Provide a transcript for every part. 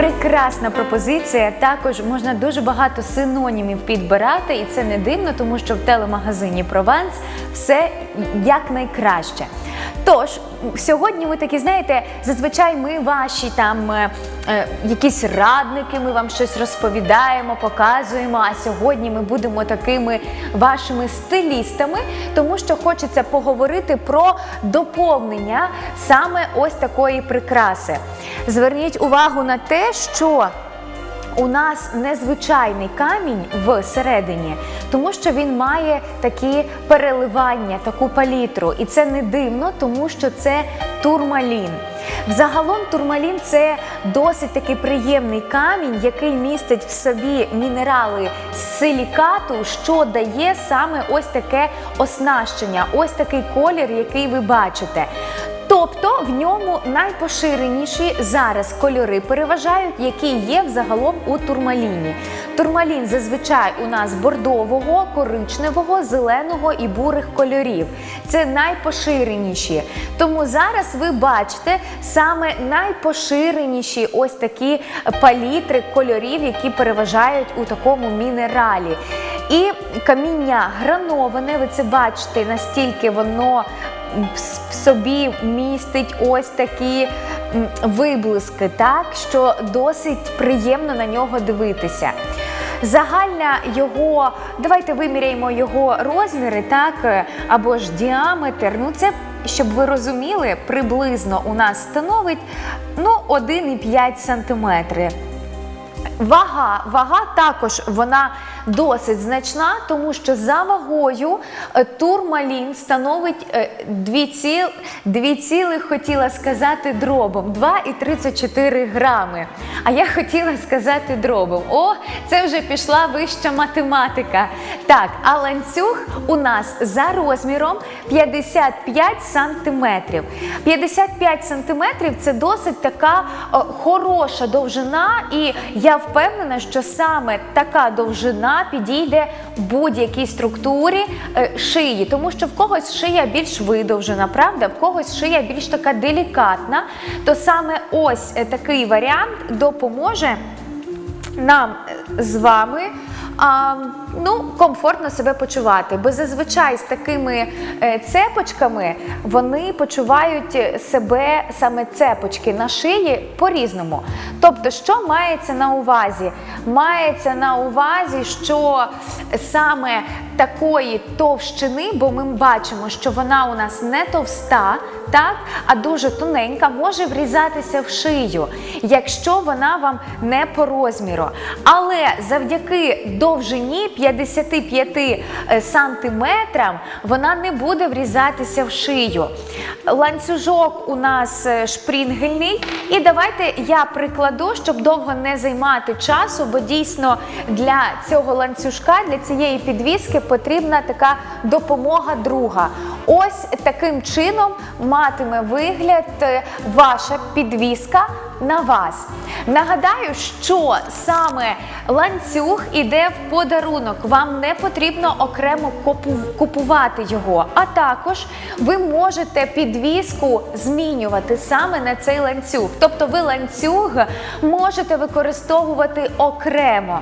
Прекрасна пропозиція. Також можна дуже багато синонімів підбирати, і це не дивно, тому що в телемагазині Прованс все якнайкраще. Тож, сьогодні ми такі, знаєте, зазвичай ми ваші там е, е, якісь радники, ми вам щось розповідаємо, показуємо. А сьогодні ми будемо такими вашими стилістами, тому що хочеться поговорити про доповнення саме ось такої прикраси. Зверніть увагу на те, що у нас незвичайний камінь всередині, тому що він має такі переливання, таку палітру. І це не дивно, тому що це турмалін. Взагалом турмалін це досить такий приємний камінь, який містить в собі мінерали силікату, що дає саме ось таке оснащення, ось такий колір, який ви бачите. Тобто в ньому найпоширеніші зараз кольори переважають, які є взагалом у турмаліні. Турмалін зазвичай у нас бордового, коричневого, зеленого і бурих кольорів. Це найпоширеніші. Тому зараз ви бачите саме найпоширеніші ось такі палітри кольорів, які переважають у такому мінералі. І каміння грановане, ви це бачите, настільки воно в собі містить ось такі виблиски, так що досить приємно на нього дивитися. Загальна його, давайте виміряємо його розміри, так, е, або ж діаметр. Ну, це, щоб ви розуміли, приблизно у нас становить ну, 1,5 сантиметри. Вага, вага також вона досить значна, тому що за вагою е, турмалін становить е, 2 ціл, 2 цілих, хотіла сказати дробом, 2,34 грами. А я хотіла сказати дробом. О, це вже пішла вища математика. Так, а ланцюг у нас за розміром 55 сантиметрів. 55 сантиметрів це досить така е, хороша довжина, і я впевнена, що саме така довжина підійде будь-якій структурі е, шиї, тому що в когось шия більш видовжена, правда, в когось шия більш така делікатна, то саме ось е, такий варіант допоможе нам е, з вами а, ну, комфортно себе почувати. Бо зазвичай з такими е, цепочками вони почувають себе саме цепочки на шиї по-різному. Тобто, що мається на увазі? Мається на увазі, що саме такої товщини, бо ми бачимо, що вона у нас не товста, так, а дуже тоненька, може врізатися в шию, якщо вона вам не по розміру. Але завдяки довжині 55 е, сантиметрам вона не буде врізатися в шию. Ланцюжок у нас е, шпрінгельний. І давайте я прикладу, щоб довго не займати часу, бо дійсно для цього ланцюжка, для цієї підвіски потрібна така допомога друга. Ось таким чином матиме вигляд е, ваша підвіска на вас. Нагадаю, що саме ланцюг іде в подарунок. Вам не потрібно окремо купувати його. А також ви можете підвіску змінювати саме на цей ланцюг. Тобто ви ланцюг можете використовувати окремо.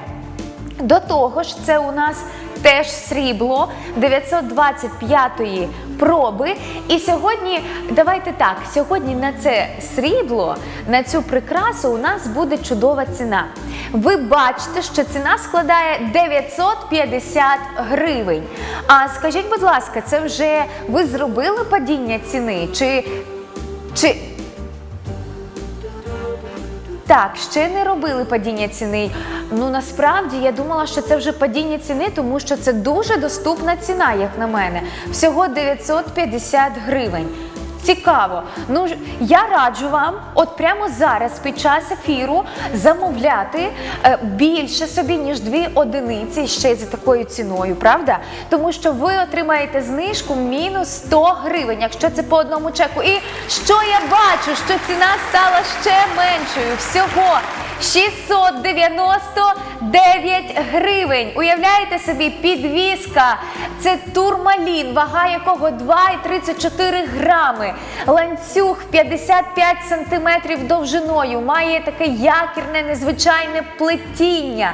До того ж, це у нас теж срібло 925-ї проби. І сьогодні, давайте так, сьогодні на це срібло, на цю прикрасу у нас буде чудова ціна. Ви бачите, що ціна складає 950 гривень. А скажіть, будь ласка, це вже ви зробили падіння ціни? Чи, чи так, ще не робили падіння ціни. Ну насправді я думала, що це вже падіння ціни, тому що це дуже доступна ціна, як на мене. Всього 950 гривень. Цікаво. Ну я раджу вам, от прямо зараз, під час ефіру, замовляти е, більше собі, ніж дві одиниці ще й за такою ціною, правда? Тому що ви отримаєте знижку мінус 100 гривень, якщо це по одному чеку. І що я бачу, що ціна стала ще меншою. Всього 699 гривень. Уявляєте собі, підвіска. Це турмалін, вага якого 2,34 грами. Ланцюг 55 сантиметрів довжиною. Має таке якірне, незвичайне плетіння.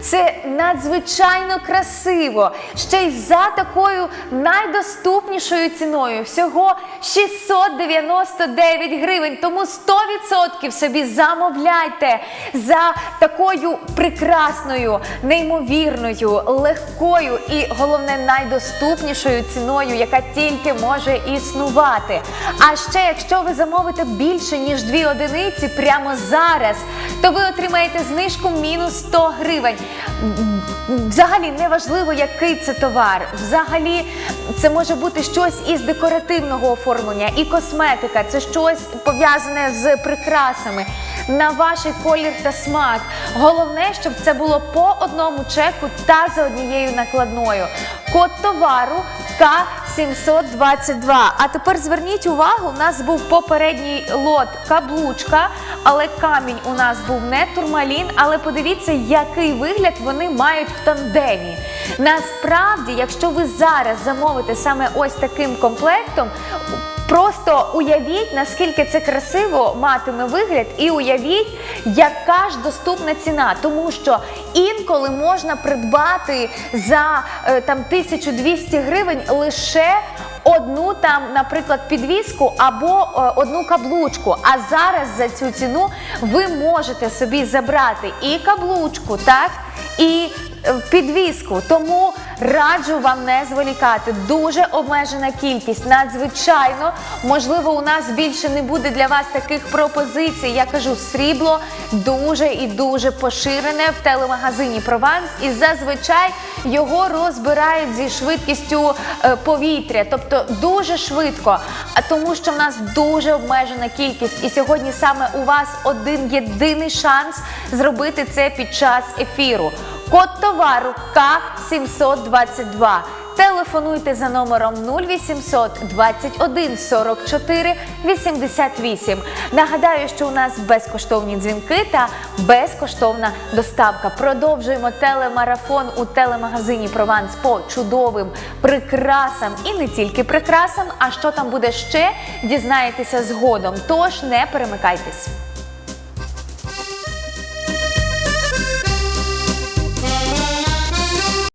Це надзвичайно красиво. Ще й за такою найдоступнішою ціною. Всього 699 гривень. Тому 100% собі замовляйте за такою прекрасною, неймовірною, легкою і головне найдоступнішою ціною, яка тільки може існувати. А ще, якщо ви замовите більше ніж дві одиниці прямо зараз, то ви отримаєте знижку мінус 100 гривень. Взагалі неважливо, який це товар. Взагалі, це може бути щось із декоративного оформлення, і косметика, це щось пов'язане з прикрасами. На ваш колір та смак. Головне, щоб це було по одному чеку та за однією накладною. Код товару К722. А тепер зверніть увагу, у нас був попередній лот каблучка, але камінь у нас був не турмалін. Але подивіться, який вигляд вони мають в тандемі. Насправді, якщо ви зараз замовите саме ось таким комплектом. Просто уявіть, наскільки це красиво матиме вигляд, і уявіть, яка ж доступна ціна, тому що інколи можна придбати за е, там 1200 гривень лише одну там, наприклад, підвіску або е, одну каблучку. А зараз за цю ціну ви можете собі забрати і каблучку, так, і підвізку підвіску. Тому раджу вам не зволікати. Дуже обмежена кількість. Надзвичайно, можливо, у нас більше не буде для вас таких пропозицій. Я кажу, срібло дуже і дуже поширене в телемагазині Прованс, і зазвичай його розбирають зі швидкістю е, повітря, тобто дуже швидко. А тому, що в нас дуже обмежена кількість, і сьогодні саме у вас один єдиний шанс зробити це під час ефіру. Код товару К722. Телефонуйте за номером 0800 21 44 88. Нагадаю, що у нас безкоштовні дзвінки та безкоштовна доставка. Продовжуємо телемарафон у телемагазині Прованс по чудовим прикрасам і не тільки прикрасам. А що там буде ще, дізнаєтеся згодом. Тож не перемикайтесь.